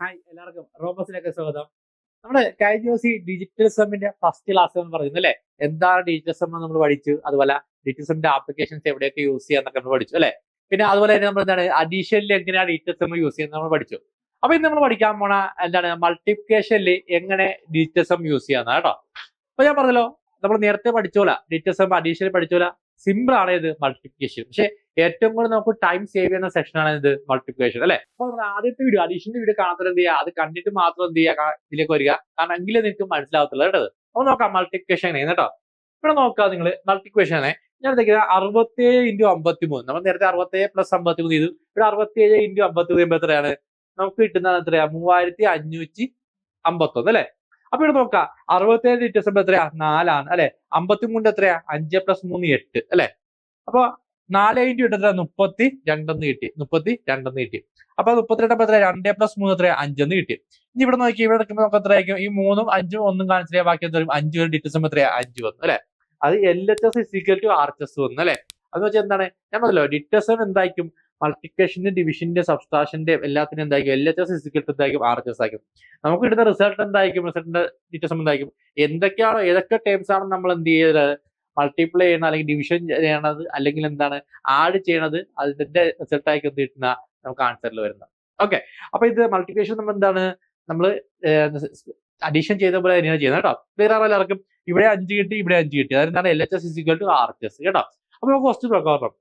Hi എല്ലാവർക്കും. റോബസിലേക്ക് സ്വാഗതം. നമ്മുടെ കഴിഞ്ഞ ദിവസം ഡിജിറ്റൽ സമ്മിന്റെ ഫസ്റ്റ് ക്ലാസ് എന്ന് പറയുന്നത് അല്ലെ എന്താണ് ഡിജിറ്റൽ സമ്മ നമ്മൾ പഠിച്ചു? അതുപോലെ ഡിജിറ്റൽ സമ്മിന്റെ ആപ്ലിക്കേഷൻസ് എവിടെയൊക്കെ യൂസ് ചെയ്യാന്നൊക്കെ നമ്മൾ പഠിച്ചു അല്ലെ? പിന്നെ അതുപോലെ തന്നെ നമ്മൾ എന്താണ് അഡീഷനിൽ എങ്ങനെയാണ് ഡിജിറ്റൽ സമ്മ യൂസ് ചെയ്യുന്നത് നമ്മൾ പഠിച്ചു. അപ്പൊ ഇന്ന് നമ്മൾ പഠിക്കാൻ പോണ എന്താണ് മൾട്ടിപ്ലിക്കേഷനിൽ എങ്ങനെ ഡിജിറ്റൽ സെം യൂസ് ചെയ്യാന്ന കേട്ടോ. അപ്പൊ ഞാൻ പറഞ്ഞല്ലോ നമ്മൾ നേരത്തെ പഠിച്ചോല ഡിജിറ്റൽ സെം അഡീഷനിൽ പഠിച്ചോല സിമ്പിൾ ആണ് ഇത് മൾട്ടിപ്ലിക്കേഷൻ പക്ഷെ ഏറ്റവും കൂടുതൽ നമുക്ക് ടൈം സേവ് ചെയ്യുന്ന സെക്ഷൻ ആണ് ഇത് മൾട്ടിപ്ലിക്കേഷൻ അല്ലെ? അപ്പൊ നമ്മൾ ആദ്യത്തെ വീഡിയോ അഡീഷണൽ വീഡിയോ കാണാത്തത് എന്ത് ചെയ്യുക? അത് കണ്ടിട്ട് മാത്രം എന്ത് ചെയ്യുക? ഇതിലേക്ക് വരിക. കാരണം എങ്കിലും നിങ്ങൾക്ക് മനസ്സിലാവത്തുള്ളൂ കേട്ടത്. അപ്പൊ നോക്കാം മൾട്ടിപ്ലിക്കേഷൻ കേട്ടോ? ഇവിടെ നോക്കാം നിങ്ങൾ മൾട്ടിപ്ലിക്കേഷൻ ഞാൻ എന്തെങ്കിലും അറുപത്തേഴ് ഇന്റു അമ്പത്തി മൂന്ന് നമ്മൾ നേരത്തെ അറുപത്തേഴ് പ്ലസ് അമ്പത്തി മൂന്ന് ചെയ്തു. ഇവിടെ അറുപത്തേഴ് ഇന്റു അമ്പത്തി മൂന്ന് എത്രയാണ്? നമുക്ക് കിട്ടുന്നത് എത്രയാ? മൂവായിരത്തി അഞ്ഞൂറ്റി അമ്പത്തൊന്ന് അല്ലെ? അപ്പൊ ഇവിടെ നോക്കാം. അറുപത്തേഴ് ഡിറ്റംബർ എത്രയാ? നാലാണ് അല്ലെ? അമ്പത്തി മൂന്നിന്റെ എത്രയാ? അഞ്ച് പ്ലസ് മൂന്ന് എട്ട് അല്ലെ? അപ്പൊ നാല് ഇന്റു ഇട്ടത്ര മുപ്പത്തി രണ്ടെന്ന് കിട്ടി. മുപ്പത്തി രണ്ടെന്ന് കിട്ടി. അപ്പൊ മുപ്പത്തിരണ്ട് എത്ര രണ്ട് പ്ലസ് മൂന്ന് എത്ര അഞ്ചെന്ന് കിട്ടി. ഇനി ഇവിടെ നോക്കി ഇവിടെ എടുക്കുമ്പോൾ നമുക്ക് എത്രയായിരിക്കും? ഈ മൂന്നും അഞ്ചും ഒന്നും കാണിച്ചില്ല? ബാക്കി എന്താ അഞ്ച് ഒരു ഡിറ്റസം എത്രയാ അഞ്ച് വന്നു അല്ലെ? അത് L H S equal to R H S വന്നു അല്ലെ? അതെന്ന് വെച്ചാൽ എന്താണ്? ഞാൻ പറഞ്ഞല്ലോ ഡിറ്റസം എന്തായിരിക്കും? മൾട്ടിപ്ലിക്കേഷന്റെ ഡിവിഷന്റെ സബ്സ്ട്രാക്ഷന്റെ എല്ലാത്തിനും എന്തായിരിക്കും? L H S equal to എന്തായിരിക്കും? ആർ എച്ച് എസ് ആയിരിക്കും. നമുക്ക് കിട്ടുന്ന റിസൾട്ട് എന്തായിരിക്കും? റിസൾട്ടിന്റെ ഡിറ്റസം എന്തായിരിക്കും? എന്തൊക്കെയാണോ ഏതൊക്കെ ടേംസ് ആണ് നമ്മൾ എന്ത് ചെയ്തത്? മൾട്ടിപ്ലൈ ചെയ്യണം അല്ലെങ്കിൽ ഡിവിഷൻ ചെയ്യണത് അല്ലെങ്കിൽ എന്താണ് ആഡ് ചെയ്യണത് അതിന്റെ റിസൾട്ട് ആയിരിക്കും എന്ത് കിട്ടുന്ന നമുക്ക് ആൻസറിൽ വരുന്നത്. ഓക്കെ അപ്പൊ ഇത് മൾട്ടിപ്ലിക്കേഷൻ നമ്മൾ എന്താണ്? നമ്മൾ അഡീഷൻ ചെയ്ത പോലെ തന്നെയാണ് ചെയ്യുന്നത് കേട്ടോ. വേറെ എല്ലാവർക്കും? ഇവിടെ അഞ്ച് കിട്ടി ഇവിടെ അഞ്ച് കിട്ടി. അതായത് എന്താണ്? L H S equal to R H S കേട്ടോ. അപ്പൊ നമുക്ക് ക്വസ്റ്റ്യൻ പ്രകാരം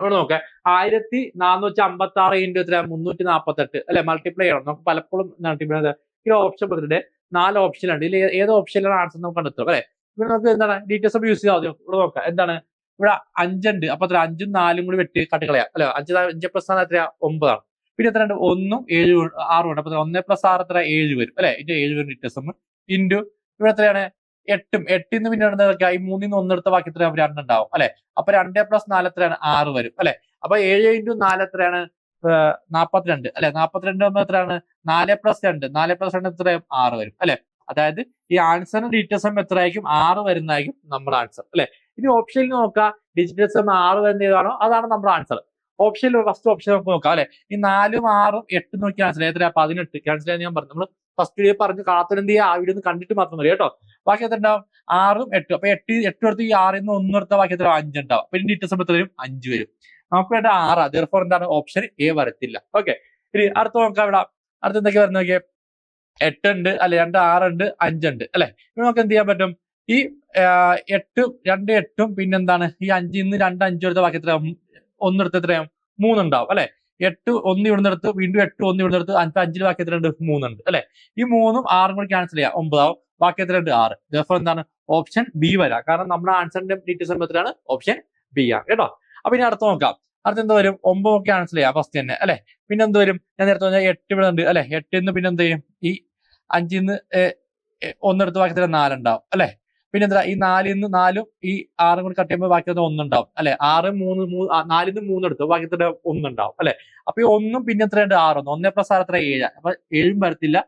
ഇവിടെ നോക്കാം. ആയിരത്തി നാനൂറ്റി അമ്പത്തി ആറ് ഇന്റു എത്ര? മുന്നൂറ്റി നാൽപ്പത്തെട്ട് അല്ലെ? മൾട്ടിപ്ലൈ ചെയ്യണം. നമുക്ക് പലപ്പോഴും മൾട്ടിപ്ലൈ ഈ ഓപ്ഷൻ പറഞ്ഞിട്ട് നാല് ഓപ്ഷൻ ഉണ്ട് ഇതിൽ ഏത് ഓപ്ഷനിലാണ് ആൻസർ നമുക്ക് കണ്ടെത്തും അല്ലെ? ഇവിടെ നമുക്ക് എന്താണ് ഡീറ്റെയിൽസ് ഒക്കെ യൂസ് ചെയ്താൽ മതി. ഇവിടെ നോക്കാം. എന്താണ്? ഇവിടെ അഞ്ചുണ്ട്. അപ്പൊ എത്ര അഞ്ചും നാലും കൂടി വെട്ടി കട്ടിക്കളയാം. അല്ലെ? അഞ്ച് അഞ്ച് പ്ലസ് ആണ് എത്ര ഒമ്പതാണ്. പിന്നെ എത്ര ഉണ്ട് ഒന്നും ഏഴ് ആറും ഉണ്ട്. അപ്പൊ? ഒന്ന് പ്ലസ് ആറ് എത്ര ഏഴ് വരും. അല്ലെ? ഇതിന്റെ ഏഴ് വരും ഡീറ്റെയിൽസ് ഇന്റു ഇവിടെ എത്രയാണ്? എട്ടും. എട്ടിൽ നിന്ന് പിന്നെ എന്തൊക്കെ ഈ മൂന്നിൽ നിന്ന് ഒന്നെടുത്ത ബാക്കി എത്ര രണ്ടുണ്ടാവും അല്ലെ? അപ്പൊ രണ്ട് പ്ലസ് നാല് എത്രയാണ്? ആറ് വരും. അല്ലെ? അപ്പൊ ഏഴ് ഇന്റു നാല് എത്രയാണ്? നാപ്പത്തിരണ്ട്. അല്ലെ? നാപ്പത്തിരണ്ട് ഒന്ന് എത്രയാണ്? നാല് പ്ലസ് രണ്ട്. നാല് പ്ലസ് രണ്ട് എത്രയും? ആറ് വരും. അല്ലെ? അതായത് ഈ ആൻസറിന് ഡീറ്റെയിൽസ് സം എത്രയായിരിക്കും? ആറ് വരുന്നതായിരിക്കും നമ്മുടെ ആൻസർ അല്ലെ? ഇനി ഓപ്ഷനിൽ നോക്കുക ഡിജിറ്റൽ സം ആറ് വരുന്ന ഏതാണോ അതാണ് നമ്മുടെ ആൻസർ ഓപ്ഷനിൽ ഫസ്റ്റ് ഓപ്ഷൻ നമുക്ക് നോക്കാം അല്ലെ? ഈ നാലും ആറും എട്ടും നോക്കി ക്യാൻസൽ എത്രയാ പതിനെട്ട്. ക്യാൻസൽ ചെയ്യാൻ ഞാൻ പറഞ്ഞു. നമ്മൾ ഫസ്റ്റ് വീഡിയോ പറഞ്ഞ് കാണാത്തത് എന്ത് ചെയ്യുക? ആ വീഡിയോ ഒന്ന് കണ്ടിട്ട് മാത്രം മതി കേട്ടോ. ബാക്കി എത്ര ഉണ്ടാവും? ആറും എട്ടും. അപ്പൊ എട്ട് എട്ട് എടുത്ത് ഈ ആറിൽ നിന്ന് ഒന്ന് എടുത്താൽ ബാക്കി എത്ര? അഞ്ച് അഞ്ചുണ്ടാവും അപ്പൊ ഇനി സം എത്ര വരും? അഞ്ച് വരും. നമുക്ക് വേണ്ട ആറാ. ദർഫോർ എന്താണ്? ഓപ്ഷൻ എ വരത്തില്ല. ഓക്കെ ഇനി അടുത്ത നോക്കാം ഇവിടെ. അടുത്ത് എന്തൊക്കെ വരുന്ന നോക്കിയേ? എട്ടുണ്ട് അല്ലെ രണ്ട് ആറുണ്ട് അഞ്ചുണ്ട് അല്ലെ? ഇവിടെ നമുക്ക് എന്ത് ചെയ്യാൻ പറ്റും? ഈ എട്ട് എട്ടും രണ്ട് എട്ടും പിന്നെന്താണ്? ഈ അഞ്ചിൽ നിന്ന് രണ്ട് അഞ്ചും എടുത്ത ബാക്കി എത്ര ഒന്നെടുത്ത് എത്രയാവും? മൂന്നുണ്ടാവും അല്ലെ? എട്ട് ഒന്ന് ഇവിടുന്ന് എടുത്ത് വീണ്ടും എട്ട് ഒന്ന് ഇവിടുന്ന് എടുത്ത് അഞ്ച് അഞ്ചിൽ ബാക്കി എത്ര ഉണ്ട് മൂന്നുണ്ട് അല്ലെ? ഈ മൂന്നും ആറും കൂടി ക്യാൻസൽ ചെയ്യാം ഒമ്പതാവും. ബാക്കി എത്രയുണ്ട്? ഉണ്ട് ആറ്. ഇതപ്പോൾ എന്താണ്? ഓപ്ഷൻ ബി വരാം. കാരണം നമ്മുടെ ആൻസറിന്റെ ഡീറ്റെയിൽസ് എത്രയാണ്? ഓപ്ഷൻ ബി ആണ് കേട്ടോ? അപ്പൊ ഇനി അടുത്ത് നോക്കാം. അടുത്ത് എന്ത് വരും? ഒമ്പത് ക്യാൻസൽ ചെയ്യാം. ഫസ്റ്റ് തന്നെ. അല്ലെ? പിന്നെ എന്ത് വരും? ഞാൻ നേരത്തെ പറഞ്ഞാൽ എട്ട് ഇവിടെ ഉണ്ട്. അല്ലെ? എട്ടിൽ നിന്ന് പിന്നെ എന്ത് ചെയ്യും? ഈ അഞ്ചിൽ നിന്ന് ഒന്നെടുത്ത് ബാക്കി എത്ര നാലുണ്ടാവും അല്ലെ? പിന്നെ എന്താ? ഈ നാലിൽ നിന്ന് നാലും ഈ ആറും കൂടി കട്ട് ചെയ്യുമ്പോൾ ബാക്കി തന്നെ ഒന്നുണ്ടാവും അല്ലെ? ആറ് മൂന്ന് നാലിൽ നിന്ന് മൂന്ന് എടുത്തു ബാക്കി തന്നെ ഒന്നുണ്ടാവും അല്ലെ? അപ്പൊ ഈ ഒന്നും പിന്നെ എത്ര ഉണ്ട് ആറൊന്നും. ഒന്നേ പ്ലസ് ആറ് എത്ര ഏഴ്. അപ്പൊ ഏഴും വരത്തില്ല.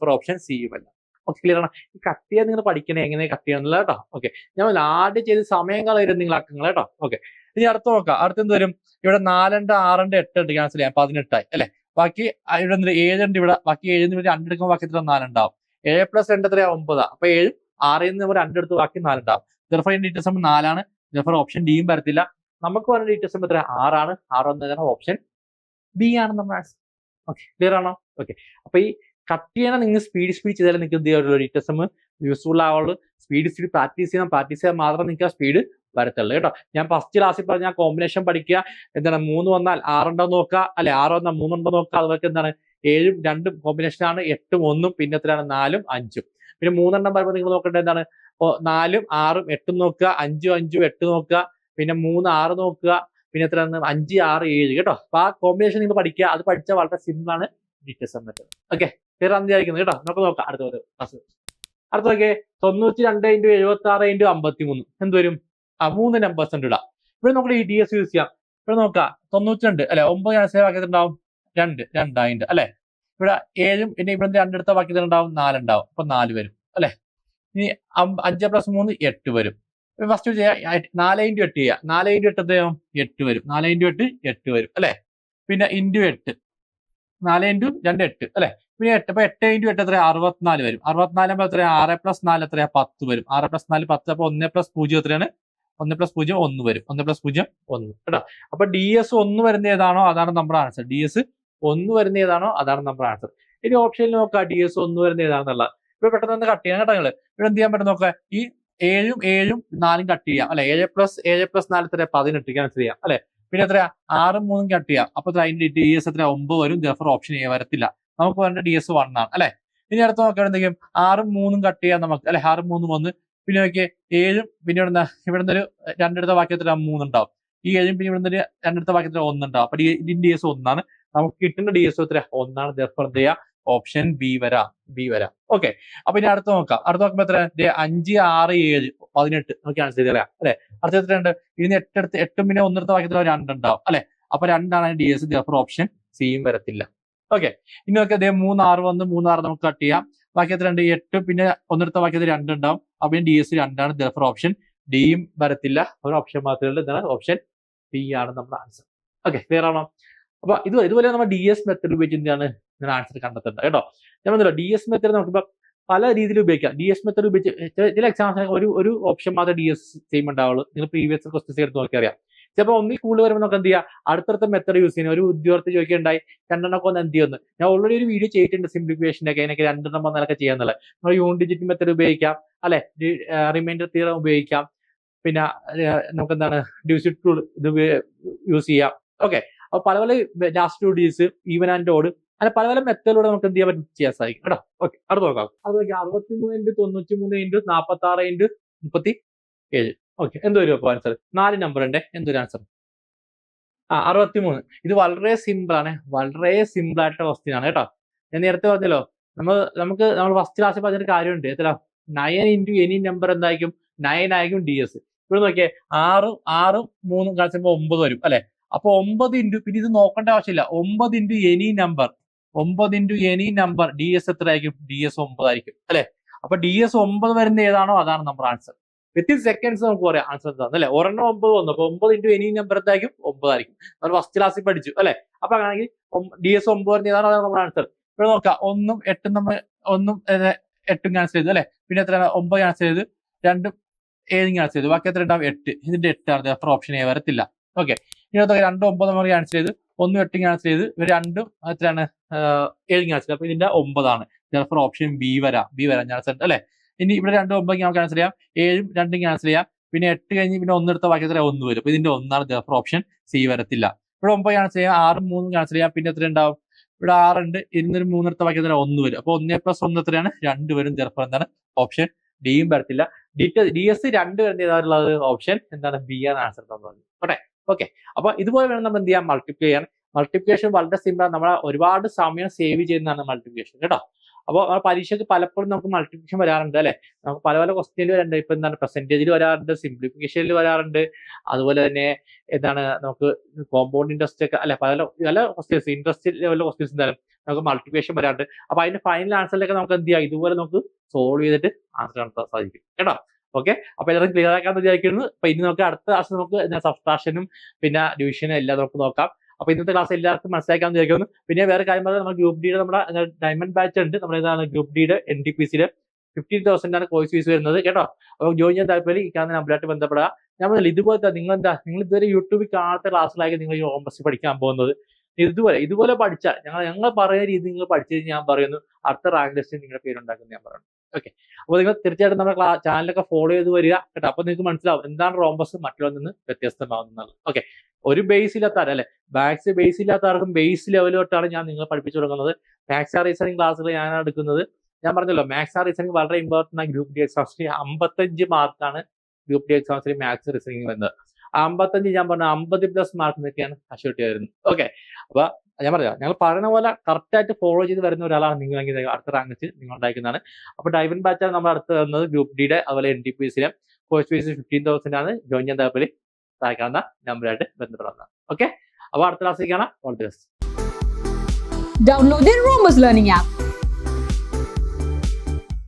ഫോർ ഓപ്ഷൻ സിയും അല്ല. ഓക്കെ ക്ലിയർ ആണ്? ഈ കട്ട് ചെയ്യാൻ നിങ്ങൾ പഠിക്കണേ? എങ്ങനെ കട്ട് ചെയ്യാന്നുള്ള കേട്ടോ. ഓക്കെ ഞാൻ ആദ്യം ചെയ്ത് സമയം കളയരുത് നിങ്ങൾ അക്കങ്ങൾ കേട്ടോ. ഓക്കെ ഇനി അടുത്ത് നോക്കാം. അടുത്ത് എന്ത് വരും? ഇവിടെ നാലുണ്ട് ആറുണ്ട് എട്ടുണ്ട് ക്യാൻസൽ ചെയ്യാം. പതിനെട്ടായി അല്ലെ? ബാക്കി ഇവിടെ എന്ത് ഏഴുണ്ട് ഇവിടെ ബാക്കി ഏഴിന് ഇവിടെ രണ്ടെടുക്കുമ്പോൾ ബാക്കി എത്ര? നാലുണ്ടാവും ഏഴ് പ്ലസ് രണ്ട് എത്രയാ? ഒമ്പതാ. അപ്പൊ ഏഴ് ആറിൽ നിന്ന് രണ്ടെടുത്ത് ബാക്കി നാലുണ്ടാവും ദർഫർ ഡീറ്റെയിൽസ് നമ്മൾ നാലാണ്. ദർഫർ ഓപ്ഷൻ ഡിയും വരത്തില്ല. നമുക്ക് പറഞ്ഞ ഡീറ്റെയിൽസ് എത്ര ആറാണ്. ആറ് എന്നതാണ് ഓപ്ഷൻ ബി ആണ് നമ്മുടെ ഓക്കെ ക്ലിയർ ആണോ? ഓക്കെ അപ്പൊ ഈ കട്ട് ചെയ്യണം നിങ്ങൾ സ്പീഡ് സ്പീഡ് ചെയ്താലേ നിങ്ങൾക്ക് എന്ത് ചെയ്യാറുള്ളൂ ഡീറ്റെയിൽസ് യൂസ്ഫുൾ ആവുള്ളൂ. സ്പീഡ് സ്പീഡ് പ്രാക്ടീസ് ചെയ്യണം. പ്രാക്ടീസ് ചെയ്യാൻ മാത്രം നിങ്ങൾക്ക് ആ സ്പീഡ് വരത്തുള്ളൂ കേട്ടോ. ഞാൻ ഫസ്റ്റ് ക്ലാസ്സിൽ പറഞ്ഞ കോമ്പിനേഷൻ പഠിക്കുക എന്താണ് മൂന്ന് വന്നാൽ ആറുണ്ടോ നോക്കുക അല്ലെ ആറ് വന്നാൽ മൂന്നുണ്ടോ നോക്കുക അതുപോലെ എന്താണ് ഏഴും രണ്ടും കോമ്പിനേഷനാണ് എട്ടും ഒന്നും പിന്നെ എത്രയാണ്? നാലും അഞ്ചും. പിന്നെ മൂന്നെണ്ണം പറയുമ്പോൾ നിങ്ങൾ നോക്കേണ്ടത് എന്താണ്? നാലും ആറും എട്ടും നോക്കുക അഞ്ചും അഞ്ചും എട്ട് നോക്കുക പിന്നെ മൂന്ന് ആറ് നോക്കുക പിന്നെ എത്ര അഞ്ച് ആറ് ഏഴ് കേട്ടോ. അപ്പൊ ആ കോമ്പിനേഷൻ നിങ്ങൾ പഠിക്കുക. അത് പഠിച്ചാൽ വളരെ സിമ്പിൾ ആണ്. ഡിറ്റസ് മെത്തേഡ് ഓക്കെ ക്ലിയർ ആണെന്ന് വിചാരിക്കുന്നത് കേട്ടോ. നമുക്ക് നോക്കാം. അടുത്ത അടുത്ത നോക്കിയേ തൊണ്ണൂറ്റി രണ്ട് ഇന്റു എഴുപത്തി ആറ് ഇന്റു അമ്പത്തി മൂന്ന് എന്ത് വരും? ആ മൂന്ന് നമ്പേഴ്സ് ഉണ്ട് ഇടാം ഇവിടെ നമുക്ക് ഈ ഡി എസ് യൂസ് ചെയ്യാം. ഇവിടെ നോക്കാം തൊണ്ണൂറ്റി രണ്ട് അല്ലെ? ഒമ്പത് ഞാൻ സേവ് ആക്കിയതുണ്ടാവും രണ്ട് രണ്ടായിട്ട് അല്ലെ? ഇവിടെ ഏഴും പിന്നെ ഇവിടെ രണ്ടെടുത്ത ബാക്കി ഉണ്ടാവും നാലുണ്ടാവും. അപ്പൊ നാല് വരും അല്ലെ? ഇനി അഞ്ച് പ്ലസ് മൂന്ന് എട്ട് വരും. ഫസ്റ്റ് ചെയ്യാം. നാല് ഇന്റു എട്ട് ചെയ്യാം. നാല് ഇന്റു എട്ട് എത്രയാവും എട്ട് വരും. നാല് ഇന്റു എട്ട് എട്ട് വരും അല്ലെ? പിന്നെ ഇന്റു എട്ട്. നാല് ഇന്റു രണ്ട് എട്ട് അല്ലെ? പിന്നെ എട്ട് അപ്പൊ എട്ട് ഇന്റു എട്ട് എത്രയാ? അറുപത്തിനാല് വരും. അറുപത്തിനാലാകുമ്പോൾ എത്രയാ? ആറ് പ്ലസ് നാല് എത്രയാ? പത്ത് വരും. ആറ് പ്ലസ് നാല് പത്ത് അപ്പൊ ഒന്ന് പ്ലസ് പൂജ്യം എത്രയാണ്? ഒന്ന് പ്ലസ് പൂജ്യം ഒന്ന് വരും. ഒന്ന് പ്ലസ് പൂജ്യം ഒന്ന് കേട്ടോ? അപ്പൊ ഡി എസ് ഒന്ന് വരുന്ന ഏതാണോ അതാണ് നമ്മുടെ ആൻസർ ഡി എസ് ഒന്ന് വരുന്ന ഏതാണോ അതാണ് നമ്മുടെ ആൻസർ ഇനി ഓപ്ഷനിൽ നോക്കാം. ഡി എസ് ഒന്ന് വരുന്ന ഏതാണെന്നുള്ളത്. ഇപ്പൊ പെട്ടെന്ന് ഒന്ന് കട്ട് ചെയ്യാം കേട്ടോ നിങ്ങൾ. ഇവിടെ എന്ത് ചെയ്യാൻ പറ്റും നോക്കാം? ഈ ഏഴും ഏഴും നാലും കട്ട് ചെയ്യാം. അല്ലെ? ഏഴ് പ്ലസ് ഏഴ് പ്ലസ് നാല് എത്ര പതിനെട്ട്. ക്യാൻസൽ ചെയ്യാം? അല്ലെ? പിന്നെ എത്രയാ? ആറും മൂന്നും കട്ട് ചെയ്യാം. അപ്പൊ എത്ര? അതിന്റെ ഡി എസ് എത്ര? ഒമ്പത് വരും. ജഫർ ഓപ്ഷൻ എ വരത്തില്ല. നമുക്ക് വേണ്ട ഡി എസ് വൺ ആണ്. അല്ലെ? ഇനി അടുത്ത് നോക്കാൻ എന്തെങ്കിലും ആറും മൂന്നും കട്ട് ചെയ്യാം നമുക്ക്. അല്ലെ? ആറും മൂന്നും ഒന്ന് പിന്നെ നോക്കിയേ ഏഴും പിന്നെ ഇവിടെ ഇവിടെ നിന്ന് ഒരു രണ്ടിടത്ത വാക്യത്തിൽ മൂന്നുണ്ടാവും. ഈ ഏഴും പിന്നെ ഇവിടെ ഒരു രണ്ടിടത്ത വാക്യത്തിൽ ഒന്നുണ്ടാവും. അപ്പൊ ഇതിന്റെ ഡി എസ് ഒന്നാണ്. നമുക്ക് കിട്ടുന്ന ഡി എസ് എത്ര ഒന്നാണ്. ഓപ്ഷൻ ബി വരാ. ബി വരാ. ഓക്കെ അപ്പൊ ഇനി അടുത്ത് നോക്കാം. അടുത്ത് നോക്കുമ്പോ എത്ര അഞ്ച് ആറ് ഏഴ് പതിനെട്ട് നമുക്ക് ആൻസർ ചെയ്ത് കളയാം അല്ലെ? അടുത്ത എത്ര ഉണ്ട്? ഇതിന് എട്ടെടുത്ത് എട്ടും പിന്നെ ഒന്നിടത്ത വാക്യത്തിൽ രണ്ടുണ്ടാവും അല്ലെ? അപ്പൊ രണ്ടാണ് ഡി എസ് ഓപ്ഷൻ സിയും വരത്തില്ല. ഓക്കെ ഇനി നോക്കിയാൽ മൂന്നാറ് വന്ന് മൂന്നാറ് നമുക്ക് കട്ട് ചെയ്യാം. വാക്യത്തിൽ രണ്ട് എട്ട് പിന്നെ ഒന്നെടുത്ത വാക്യത്തിൽ രണ്ടുണ്ടാവും അപ്പൊ ഡി എസ് രണ്ടാണ്. ദർഫർ ഓപ്ഷൻ ഡിയും വരത്തില്ല. ഒരു ഓപ്ഷൻ മാത്രമേ ഉള്ളൂ. എന്താണ് ഓപ്ഷൻ ബി ആണ് നമ്മുടെ ആൻസർ ഓക്കെ ക്ലിയർ ആണോ? അപ്പൊ ഇത് ഇതുപോലെ നമ്മൾ ഡി എസ് മെത്തേഡ് ഉപയോഗിച്ച് എന്താണ് നിങ്ങൾ ആൻസർ കണ്ടെത്തേണ്ടത് കേട്ടോ. ഞാൻ പറഞ്ഞല്ലോ ഡി എസ് മെത്തേഡ് നമുക്കിപ്പോ പല രീതിയിൽ ഉപയോഗിക്കാം. ഡി എസ് മെത്തേഡ് ഉപയോഗിച്ച് ചില- എക്സാംസ് ഒരു ഒരു ഓപ്ഷൻ മാത്രമേ ഡി എസ് സെയിം ഉണ്ടാവുള്ളൂ. നിങ്ങൾ പ്രീവിയസ് ക്വസ്റ്റ്യൻസ് എടുത്ത് നോക്കിയാൽ അറിയാം ചിലപ്പോൾ ഒന്നിൽ കൂടുതൽ വരുമ്പോൾ നമുക്ക് എന്ത് ചെയ്യാം? അടുത്തടുത്ത മെത്തഡ് യൂസ് ചെയ്യുന്നത് ഒരു ഉദ്യോഗസ്ഥ ചോദിക്കുകയുണ്ടായി രണ്ടെണ്ണമൊക്കെ ഒന്ന് എന്ത് ചെയ്യുന്നു? ഞാൻ ഓൾറെഡി ഒരു വീഡിയോ ചെയ്തിട്ടുണ്ട് സിംപ്ലിഫിക്കേഷൻ ഒക്കെ എനിക്ക് രണ്ടെണ്ണം വന്നാലൊക്കെ ചെയ്യാന്നുള്ളത്. നമ്മൾ യൂണിറ്റ് ഡിജിറ്റ് മെത്തഡ് ഉപയോഗിക്കാം അല്ലെ? റിമൈൻഡർ തീരം ഉപയോഗിക്കാം. പിന്നെ നമുക്ക് എന്താണ്? ഡിവിസിറ്റ് ടൂൾ ഇത് യൂസ് ചെയ്യാം. ഓക്കെ അപ്പൊ പല പല ലാസ്റ്റ് ഡീസ് ഈവൻ ആൻഡ് ഓട് അങ്ങനെ പല പല മെത്തേഡിലൂടെ നമുക്ക് എന്ത് ചെയ്യാൻ പറ്റും? ചെയ്യാൻ സാധിക്കും. കേട്ടോ? ഓക്കെ അടുത്ത് നോക്കാം. അത് നോക്കി അറുപത്തി മൂന്ന് ഇന്റു തൊണ്ണൂറ്റി മൂന്ന് ഇന്റു നാൽപ്പത്തി ആറ് ഇന്റു മുപ്പത്തി ഏഴ് ഓക്കെ എന്ത് വരും അപ്പോൾ ആൻസർ നാല് ഉണ്ട് എന്തൊരു ആൻസർ ആ അറുപത്തി മൂന്ന് ഇത് വളരെ സിമ്പിൾ ആണ്. വളരെ സിമ്പിൾ ആയിട്ടുള്ള ക്വസ്റ്റ്യൻ ആണ് കേട്ടോ. ഞാൻ നേരത്തെ പറഞ്ഞല്ലോ നമ്മൾ നമുക്ക് നമ്മൾ ഫസ്റ്റ് ക്ലാസ്സിൽ പറഞ്ഞൊരു കാര്യമുണ്ട് എത്ര നയൻ ഇന്റു എനി നമ്പർ എന്തായിരിക്കും? നയൻ ആയിരിക്കും ഡി എസ് ഇവിടെ നോക്കിയേ ആറും ആറും മൂന്നും കളിച്ചുമ്പോൾ ഒമ്പത് വരും അല്ലെ? അപ്പൊ ഒമ്പത് ഇന്റു പിന്നെ ഇത് നോക്കേണ്ട ആവശ്യമില്ല. ഒമ്പത് ഇന്റു എനി നമ്പർ ഒമ്പത് into any number D S എത്ര ആയിരിക്കും ഡി എസ് ഒമ്പതായിരിക്കും അല്ലെ? അപ്പൊ ഡി എസ് ഒമ്പത് വരുന്ന ഏതാണോ? അതാണ് നമ്മുടെ ആൻസർ വിത്തിൻ സെക്കൻഡ്സ് നമുക്ക് പറയാം ആൻസർ തന്നെ. അല്ലെ? ഒരെണ്ണം ഒമ്പത് വന്നു. അപ്പൊ ഒമ്പത് ഇന്റു എനി നമ്പർ എന്തായിരിക്കും? ഒമ്പതായിരിക്കും. നമ്മൾ ഫസ്റ്റ് ക്ലാസ്സിൽ പഠിച്ചു അല്ലെ? അപ്പൊ അങ്ങനെയാണെങ്കിൽ ഡി എസ് ഒമ്പത് ഏതാണോ നമ്മൾ ആൻസർ ഇവിടെ നോക്കാം. ഒന്നും എട്ടും നമ്മൾ ഒന്നും എട്ടും ക്യാൻസൽ ചെയ്തു അല്ലെ? പിന്നെ എത്ര ഒമ്പത് ക്യാൻസൽ ചെയ്ത്. രണ്ടും ഏഴും ക്യാൻസൽ ചെയ്തു. ബാക്കി എത്ര ഉണ്ടാവും? എട്ട്. ഇതിന്റെ എട്ടാണ് അത്ര ഓപ്ഷൻ എ വരത്തില്ല. ഓക്കെ ഇനി നോക്കാം. രണ്ടും ഒമ്പത് നമ്മൾ ക്യാൻസൽ ചെയ്ത്. ഒന്നും എട്ടും ക്യാൻസൽ ചെയ്ത്. ഇവർ രണ്ടും എത്രയാണ്? ഏഴും ക്യാൻസൽ ചെയ്ത്. അപ്പൊ ഇതിന്റെ ഒമ്പതാണ്. ചിലപ്പോൾ ഓപ്ഷൻ ബി വരാം. ബി വരാം. ക്യാൻസൽ അല്ലെ? ഇനി ഇവിടെ രണ്ട് ഒമ്പത് നമുക്ക് ക്യാൻസൽ ചെയ്യാം. ഏഴും രണ്ടും ക്യാൻസൽ ചെയ്യാം. പിന്നെ എട്ട് കഴിഞ്ഞ് പിന്നെ ഒന്നെടുത്ത ബാക്കി എത്ര ഒന്ന് വരും. അപ്പൊ ഇതിന്റെ ഒന്നാണ് ദഫർ ഓപ്ഷൻ സി വരത്തില്ല. ഇവിടെ ഒമ്പത് ക്യാൻസൽ ചെയ്യാം. ആറും മൂന്നും ക്യാൻസൽ ചെയ്യാം. പിന്നെ എത്ര ഉണ്ടാവും? ഇവിടെ ആറുണ്ട്. ഇരുന്നൊരു മൂന്നെടുത്ത ബാക്കി എത്ര ഒന്ന് വരും. അപ്പൊ ഒന്നേ പ്ലസ് ഒന്ന് എത്രയാണ്? രണ്ട് വരും. ദഫർ എന്താണ്? ഓപ്ഷൻ ഡിയും വരത്തില്ല. ഡി എസ് രണ്ട് വരുന്ന ഏതാണുള്ളത്? ഓപ്ഷൻ എന്താണ്? ബി ആണ് ആൻസർ തന്നത്. ഓട്ടെ ഓക്കെ. അപ്പൊ ഇതുപോലെ വേണം നമ്മൾ എന്ത് ചെയ്യാം? മൾട്ടിപ്ലൈ ചെയ്യാൻ മൾട്ടിപ്ലിക്കേഷൻ വളരെ സിമ്പിൾ ആണ്. നമ്മളെ ഒരുപാട് സമയം സേവ് ചെയ്യുന്നതാണ് മൾട്ടിപ്ലിക്കേഷൻ കേട്ടോ? അപ്പോൾ പരീക്ഷയ്ക്ക് പലപ്പോഴും നമുക്ക് മൾട്ടിപ്ലിക്കേഷൻ വരാറുണ്ട് അല്ലെ? നമുക്ക് പല പല ക്വസ്റ്റ്യനിൽ വരാറുണ്ട്. ഇപ്പൊ എന്താണ് പെർസെന്റേജിൽ വരാറുണ്ട് സിംപ്ലിഫിക്കേഷനിൽ വരാറുണ്ട്. അതുപോലെ തന്നെ എന്താണ് നമുക്ക് കോമ്പൗണ്ട് ഇൻട്രസ്റ്റ് ഒക്കെ അല്ലെ പല പല ക്വസ്റ്റ്യൻസ് ഇൻട്രസ്റ്റ് ലെവലിലെ ക്വസ്റ്റ്യൻസ് എന്തായാലും നമുക്ക് മൾട്ടിപ്ലിക്കേഷൻ വരാറുണ്ട്. അപ്പൊ അതിന്റെ ഫൈനൽ ആൻസറിലൊക്കെ നമുക്ക് എന്ത് ചെയ്യാം? ഇതുപോലെ നമുക്ക് സോൾവ് ചെയ്തിട്ട് ആൻസർ കണ്ടെത്താൻ സാധിക്കും. കേട്ടോ? ഓക്കെ അപ്പൊ എല്ലാവരും ക്ലിയർ ആക്കാന്ന് വിചാരിക്കുന്നു. അപ്പൊ ഇനി നമുക്ക് അടുത്ത ആഴ്ച നമുക്ക് സബ്സ്ട്രാക്ഷനും പിന്നെ ഡിവിഷനും എല്ലാം നമുക്ക് നോക്കാം. അപ്പൊ ഇന്നത്തെ ക്ലാസ് എല്ലാവർക്കും മനസ്സിലാക്കാൻ വിചാരിക്കുന്നു. പിന്നെ വേറെ കാര്യം പറഞ്ഞാൽ നമ്മുടെ ഗ്രൂപ്പ് ഡിയുടെ നമ്മുടെ ഡയമണ്ട് ബാച്ച് ഉണ്ട്. നമ്മുടെ ഗ്രൂപ്പ് ഡിയുടെ എൻ ഡി പി സിയുടെ ഫിഫ്റ്റീൻ തൗസൻഡ് ആണ് കോഴ്സ് ഫീസ് വരുന്നത് കേട്ടോ? അപ്പോൾ ജോയിൻ ചെയ്യാൻ താല്പര്യം ഈ കാണുന്ന നമ്പറായിട്ട് ഞാൻ പറഞ്ഞാൽ ഇതുപോലത്തെ നിങ്ങൾ എന്താ നിങ്ങൾ ഇതുവരെ യൂട്യൂബിൽ കാണാത്ത ക്ലാസ്സിലായിരിക്കും നിങ്ങൾ ഈ ഓംബസ് പഠിക്കാൻ പോകുന്നത്. ഇതുപോലെ ഇതുപോലെ പഠിച്ചാൽ ഞങ്ങൾ ഞങ്ങൾ പറയുന്ന രീതി നിങ്ങൾ പഠിച്ചത് ഞാൻ പറയുന്നു അടുത്ത റാങ്ക് ലിസ്റ്റിൽ നിങ്ങളുടെ പേരുണ്ടാക്കുന്ന ഞാൻ പറയുന്നു. ഓക്കെ അപ്പോൾ നിങ്ങൾ തീർച്ചയായിട്ടും നമ്മുടെ ചാനലൊക്കെ ഫോളോ ചെയ്ത് വരിക കേട്ടോ? അപ്പോൾ നിങ്ങൾക്ക് മനസ്സിലാവും എന്താണ് റോംബസ് മറ്റുള്ളവരിൽ നിന്ന് വ്യത്യസ്തമാകുന്നത് ഓക്കെ ഒരു ബേസ് ഇല്ലാത്ത അല്ലെ? ബാക്സ് ബേസ് ഇല്ലാത്ത ആർക്കും ബേസ് ലെവൽ തൊട്ടാണ് ഞാൻ നിങ്ങളെ പഠിപ്പിച്ചു തുടങ്ങുന്നത്. മാത്സ് റീസണിങ് ക്ലാസ്സുകൾ ഞാൻ എടുക്കുന്നത്. ഞാൻ പറഞ്ഞല്ലോ മാത്സ് റീസണിങ് വളരെ ഇമ്പോർട്ടന്റ് ആണ്. ഗ്രൂപ്പ് ഡി എക്സാംസിന് അമ്പത്തഞ്ച് മാർക്കാണ് ഗ്രൂപ്പ് ഡി എക്സാംസിന് മാത്സ് റീസണിങ് വരുന്നത്. അമ്പത്തഞ്ച് ഞാൻ പറഞ്ഞ അമ്പത് പ്ലസ് മാർക്ക് എന്നൊക്കെയാണ് അഷ്യൂട്ട് വരുന്നത്. ഓക്കെ അപ്പൊ ഞാൻ പറയാം ഞങ്ങൾ പറയുന്ന പോലെ കറക്റ്റ് ആയിട്ട് ഫോളോ ചെയ്ത് വരുന്ന ഒരാളാണ് നിങ്ങളെങ്കിൽ അടുത്ത റാങ്ക് നിങ്ങൾ ഉണ്ടാക്കുന്നതാണ് അപ്പൊ ഡൈവൻ ബാച്ചാണ് നമ്മൾ അടുത്ത് തന്നത് ഗ്രൂപ്പ് ഡിയുടെ അതുപോലെ എൻ ടി. പി എസിലെ കോഴ്സ് ഫീസ് ഫിഫ്റ്റീൻ തൗസൻഡ് ആണ്. ജോയിൻ ചെയ്യാൻ താല്പര്യം താഴ്ക്കാവുന്ന നമ്പറായിട്ട് ബന്ധപ്പെടാവുന്ന ഓക്കെ അപ്പൊ അടുത്ത ക്ലാസ്സിൽ കാണാം. All the best Download the Romus Learning app.